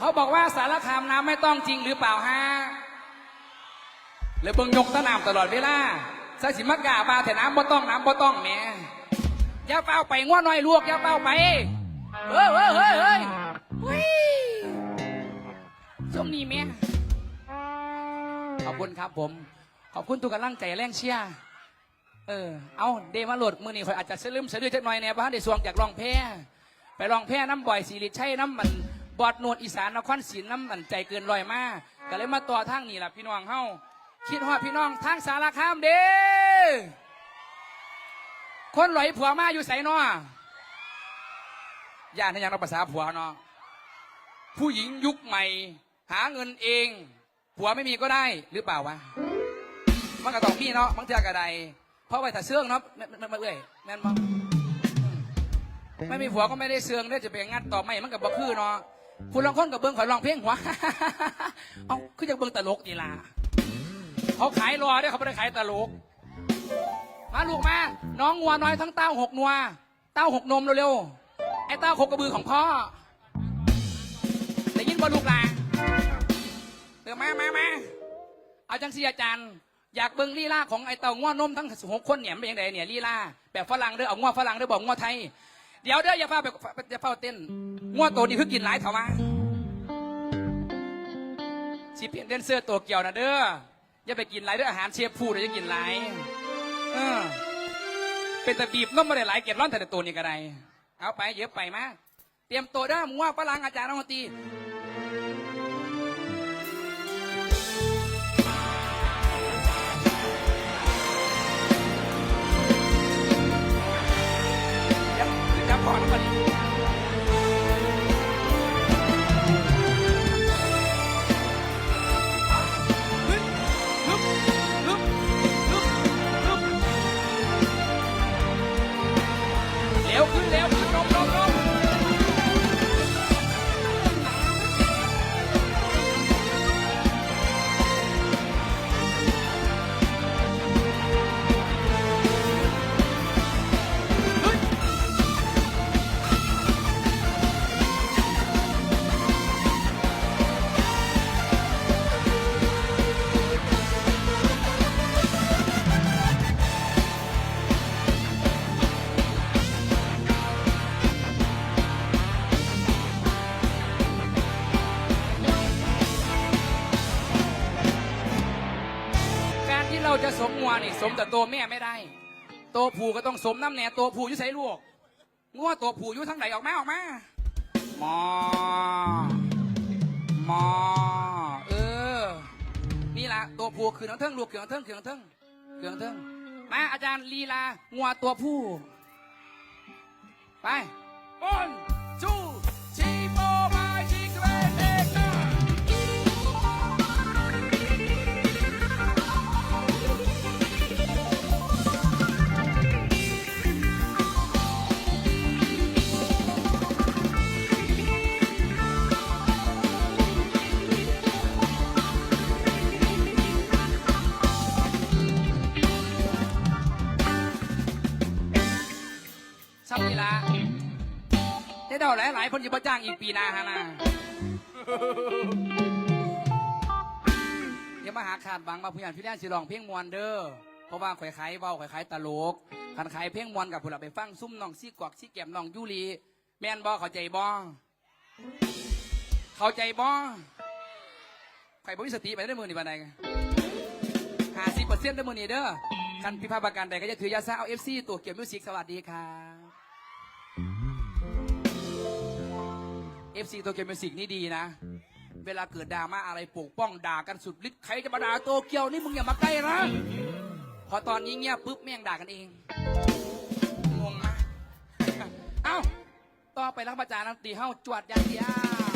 ขาบอกว่าสารคามน้ำไม่ต้องจริงหรือเปล่าฮะแล้วเบิ่งยกตะน้ำตลอดเวลาใส่สิมักกาบาแต่น้ำบ่ต้องน้ำบ่ต้องแหม่อย่าเป้าไปง้อน้อยลวกอย่าเป้าไปเฮ้ยเฮ้ยเฮ้ยเฮ้ยช่วงนี้แม่ขอบคุณครับผม ขอบคุณทุกกำลังใจแรงเชียร์เออ เอาเดมาโหลดมือนี่คอยอาจจะสลืมเสะดือจักหน่อยเนี่ยบ้านได้สวงจากรองแพ้ไปรองแพ้น้ำบ่อยสีริชัยน้ำมัน บอดโนดอีสานนครศรีน้ำมันใจเกินลอยมากก็เลยมาต่อทางนี่แหละพี่น้องเฮาคิดฮอดพี่น้องทางสารคามเด้คนหลอยผัวมาอยู่ใส่นอญาติยังเราภาษาผัวเนาะผู้หญิงยุคใหม่ หาเงินเอง ผัวไม่มีก็ได้หรือเปล่าวะมันก็ต้องมีเนาะบางเทือกระไดเพราะว่าถ้าเสื่องเนาะไม่ไม่ไม่เอ้ยแม่นบ่ไม่มีผัวก็ไม่ได้เสื่องได้จะไปงัดต่อไม่มันกับบ่คือเนาะ คุณลองคนกับเบิ้งขอยลองเพลงหัวเอาคือจะเบิ้งตลกนี่ล่ะเขาขายรอเด้อเขาไม่ได้ขายตลก มาลูกมา น้องงัวน้อยทั้งเต้าหกนัว เต้าหกนมเร็วๆ ไอ้เต้าหกกระบือของพ่อได้ยินบ่ลูกหลาเดี๋ยวมามามาเอาจังสีอาจารย์ อยากเบิ่งลีลาของไอ้เต่าง้วนมทั้งหกคนเนี่ยมเป็นยังไงเนี่ยลีลาแบบฝรั่งเด้อเอาง้วฝรั่งเด้อบอกง้วไทย เดี๋ยวเด้ออย่าเฝ้าไปอย่าเฝ้าเต้นง้วตัวนี้คือกินหลายเถามาสิเปลี่ยนเต้นเสื้อตัวเกี่ยวนะเด้ออย่าไปกินหลายเด้ออาหารเชฟพูดเลยจะกินหลายเออเป็นตะบีบน้มมาได้หลายเก็บร้อนแต่ตัวนี้ก็ได้เอาไปเยอะไปมาเตรียมตัวเด้อง้วฝรั่งอาจารย์นักดนต จะสมงัวนี่สมแต่ตัวแม่ไม่ได้ ตัวผู้ก็ต้องสมน้ำแหน่ตัวผู้อยุ่ใส่ลูกงัวตัวผู้อยุ่ทั้งไหนออกมาออกมาหมอหมอเออ นี่ละตัวผู้คือน้องเทิงลูกเขืองเทิงเขืองเทิงเขืองเทิงมาอาจารย์ลีลางัวตัวผู้ ไป one two three ซ้ำนี่ละได้เดาหลายหลายคนจะมาจ้างอีกปีหน้าฮะนะอย่ามาหาขาดบังมาผู้ใหญ่พี่แดนสิลองเพลงมวนเด้อเพราะว่าข่อยขายเบาข่อยขายตลกคันขายเพลงมวนกับผู้หลับไปฟังซุ่มน้องซี่กวกซี่แก้มน้องยูรีแม่นบ่เข้าใจบ่เข้าใจบ่ข่อยบ่มีสติไปได้มือนี่บันไดหาสิบเปอร์เซ็นต์ได้มือนี่เด้อคันพิพาทประกันใดก็จะถือยาซาเอาเอฟซีตัวเกี่ยวมิวสิกสวัสดีครับ เอฟซีตัวเกียวมิวสิกนี่ดีนะ เวลาเกิดดราม่าอะไรปกป้องด่ากันสุดฤทธิ์ใครจะมาด่าโตเกียวนี่มึงอย่ามาใกล้นะ พอตอนนี้เงียบปุ๊บแม่งด่ากันเองงงมากเอ้าต่อไปรักประจานตีเฮ้าจวดยางเดียว